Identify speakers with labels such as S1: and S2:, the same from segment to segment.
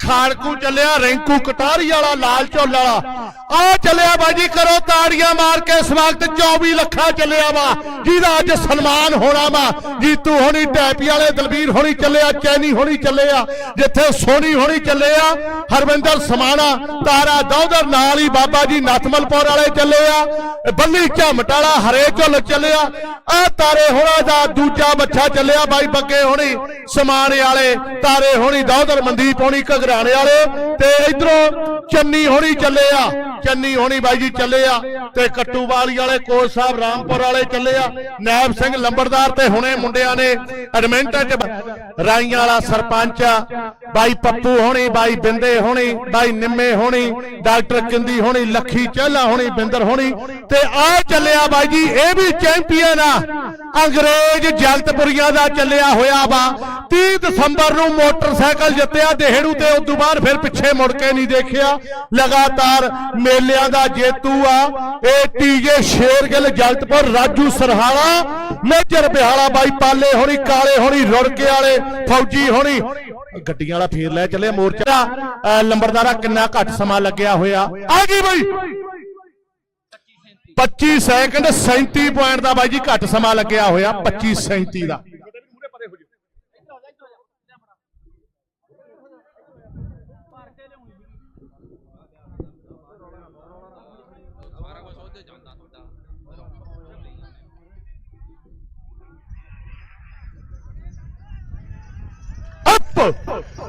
S1: ਖਾੜਕੂ ਚੱਲਿਆ, ਰੈਂਕੂ ਕਟਾਰੀ ਵਾਲਾ, ਲਾਲ ਝੋਲ ਵਾਲਾ। ਆ ਚੱਲਿਆ ਬਾਜੀ, ਕਰੋ ਤਾੜੀਆਂ ਮਾਰ ਕੇ ਇਸ ਵਕਤ 24 ਲੱਖਾਂ ਚੱਲਿਆ ਵਾ। ਜਿਹਦਾ ਅੱਜ ਸਨਮਾਨ ਹੋਣਾ ਵਾ। ਜੀਤੂ ਹੋਣੀ, ਟੈਪੀ ਵਾਲੇ, ਦਲਬੀਰ ਹੋਣੀ ਚੱਲਿਆ, ਚੈਨੀ ਹੋਣੀ ਚੱਲਿਆ, ਜਿੱਥੇ ਸੋਨੀ ਹੋਣੀ ਚੱਲਿਆ, ਹਰਵਿੰਦਰ ਸਮਾਣਾ, ਤਾਰਾ ਦੌਦਰ ਨਾਲ ਹੀ ਬਾਬਾ ਜੀ ਨਥਮਲਪੁਰ ਵਾਲੇ ਚੱਲੇ ਆ ਬੱਲੀ ਝਮਟ ਵਾਲਾ ਹਰੇ ਝੁੱਲ ਚੱਲਿਆ, ਆ ਤਾਰੇ ਹੋਣਾ ਦਾ ਦੂਜਾ ਬੱਚਾ ਚੱਲਿਆ ਬਾਈ ਬੱਗੇ ਹੋਣੀ, ਸਮਾਣੇ ਵਾਲੇ, ਤਾਰੇ ਹੋਣੀ ਦੌਦਰ ਮਨਦੀਪ ਹੋਣੀ ਘਗਰਾਣੇ ਵਾਲੇ ਤੇ ਇਧਰੋਂ ਚੰਨੀ ਹੋਣੀ ਚੱਲੇ ਆ। ਚੰਨੀ ਹੋਣੀ ਬਾਈ ਜੀ ਚੱਲੇ ਆ ਤੇ ਕੱਟੂਵਾਲੀ ਵਾਲੇ ਕੋਚ ਸਾਹਿਬ ਰਾਮਪੁਰ ਵਾਲੇ ਚੱਲੇ ਆ। ਨੈਬ ਸਿੰਘ ਲੰਬੜਦਾਰ ਤੇ ਹੁਣੇ ਮੁੰਡਿਆਂ ਨੇ ਐਡਮਿੰਟਨ ਚ ਰਾਈਆਂ ਵਾਲਾ ਸਰਪੰਚ ਆ, ਬਾਈ ਪੱਪੂ ਹੋਣੀ ਬਾਈ ਬਿੰਦੇ ਹੋਣੀ ਬਾਈ ਨਿੰਮੇ ਹੋਣੀ ਡਾਕਟਰ ਕਿੰਦੀ ਹੋਣੀ ਲੱਖੀ ਚਹਿਲਾ ਹੋਣੀ ਬਿੰਦਰ ਹੋਣੀ ਤੇ ਆ ਚੱਲਿਆ ਬਾਈ ਜੀ ਇਹ ਵੀ ਚੈਂਪੀਅਨ ਆ। ਅੰਗਰੇਜ਼ ਜਗਤਪੁਰੀਆਂ ਦਾ ਚੱਲਿਆ ਹੋਇਆ ਵਾ। 30 ਦਸੰਬਰ ਨੂੰ ਮੋਟਰਸਾਈਕਲ ਜਿੱਤਿਆ, ਦੇਹੜੂ ਤੇ ਉਸ ਤੋਂ ਬਾਅਦ ਫਿਰ ਪਿੱਛੇ ਮੁੜ ਕੇ ਨਹੀਂ ਦੇਖਿਆ। ਲਗਾਤਾਰ ਮੇਲਿਆਂ ਦਾ ਜੇਤੂ ਆ। ਇਹ ਟੀਜੇ ਸ਼ੇਰਗਿੱਲ ਜਲਤਪੁਰ ਰਾਜੂ ਸਰਹਾਲਾ, ਮੇਜਰ ਬਿਹਾਲਾ ਬਾਈ ਪਾਲੇ ਹੋਣੀ, ਕਾਲੇ ਹੋਣੀ, ਰੁੜਕੇ ਵਾਲੇ, ਫੌਜੀ ਹੋਣੀ। ਗੱਡੀਆਂ ਵਾਲਾ ਫੇਰ ਲੈ ਚੱਲਿਆ ਮੋਰਚਾ। ਅਹ ਕਿੰਨਾ ਘੱਟ ਸਮਾਂ ਲੱਗਿਆ ਹੋਇਆ। ਆ ਗਈ ਬਾਈ। 25 ਸੈਕਿੰਡ 37 ਪੁਆਇੰਟ ਦਾ ਬਾਈ ਜੀ ਘੱਟ ਸਮਾਂ ਲੱਗਿਆ ਹੋਇਆ 25 37 ਦਾ।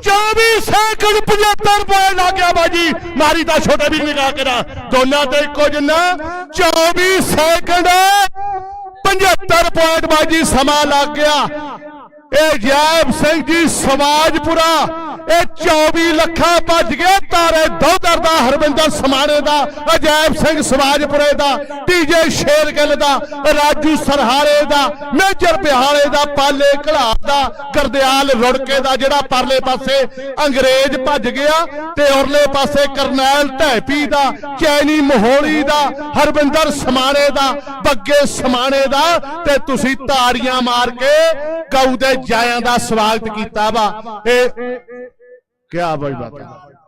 S1: ਚੌਵੀ ਸੈਕਿੰਡ 75 ਪੁਆਇੰਟ ਆ ਗਿਆ ਬਾਜੀ ਮਾਰੀ ਤਾਂ ਛੋਟੇ ਵੀ ਨਿਗਾਹ ਕਰਾ ਦੋਨਾਂ ਤੇ ਇੱਕੋ ਜਿੰਨਾ। 24 ਸੈਕਿੰਡ 75 ਪੁਆਇੰਟ ਬਾਜੀ, ਸਮਾਂ ਲੱਗ ਗਿਆ। ਇਹ ਜੈਬ ਸਿੰਘ ਜੀ ਸਮਾਜਪੁਰਾ ਇਹ 24 ਲੱਖਾਂ ਭੱਜ ਗਏ, ਤਾਰੇ ਦੋਦਰ ਦਾ ਹਰਵਿੰਦਰ ਸਮਾਣੇ ਦਾ ਅਜੈਬ ਸਿੰਘ ਸਮਾਜਪੁਰੇ ਦਾ ਟੀਜੇ ਸ਼ੇਰਗਿੱਲ ਦਾ, ਰਾਜੂ ਸਰਹਾਰੇ ਦਾ, ਮੇਜਰ ਬਿਹਾਲੇ ਦਾ, ਪਾਲੇ ਘੜਾ ਦਾ, ਗਰਦਿਆਲ ਰੁੜਕੇ ਦਾ, ਜਿਹੜਾ ਪਰਲੇ ਪਾਸੇ ਅੰਗਰੇਜ਼ ਭੱਜ ਗਿਆ ਤੇ ਉਰਲੇ ਪਾਸੇ ਕਰਨੈਲ ਢੈਪੀ ਦਾ, ਚੈਨੀ ਮੋਹੋਲੀ ਦਾ ਹਰਵਿੰਦਰ ਸਮਾਣੇ ਦਾ, ਬੱਗੇ ਸਮਾਣੇ ਦਾ ਤੇ ਤੁਸੀਂ ਤਾੜੀਆਂ ਮਾਰ ਕੇ ਗਊ ਦੇ ਜਾਇਆਂ ਦਾ ਸਵਾਗਤ ਕੀਤਾ ਵਾ। ਇਹ ਕੀ ਬਾਈ ਬਾਤ ਹੈ।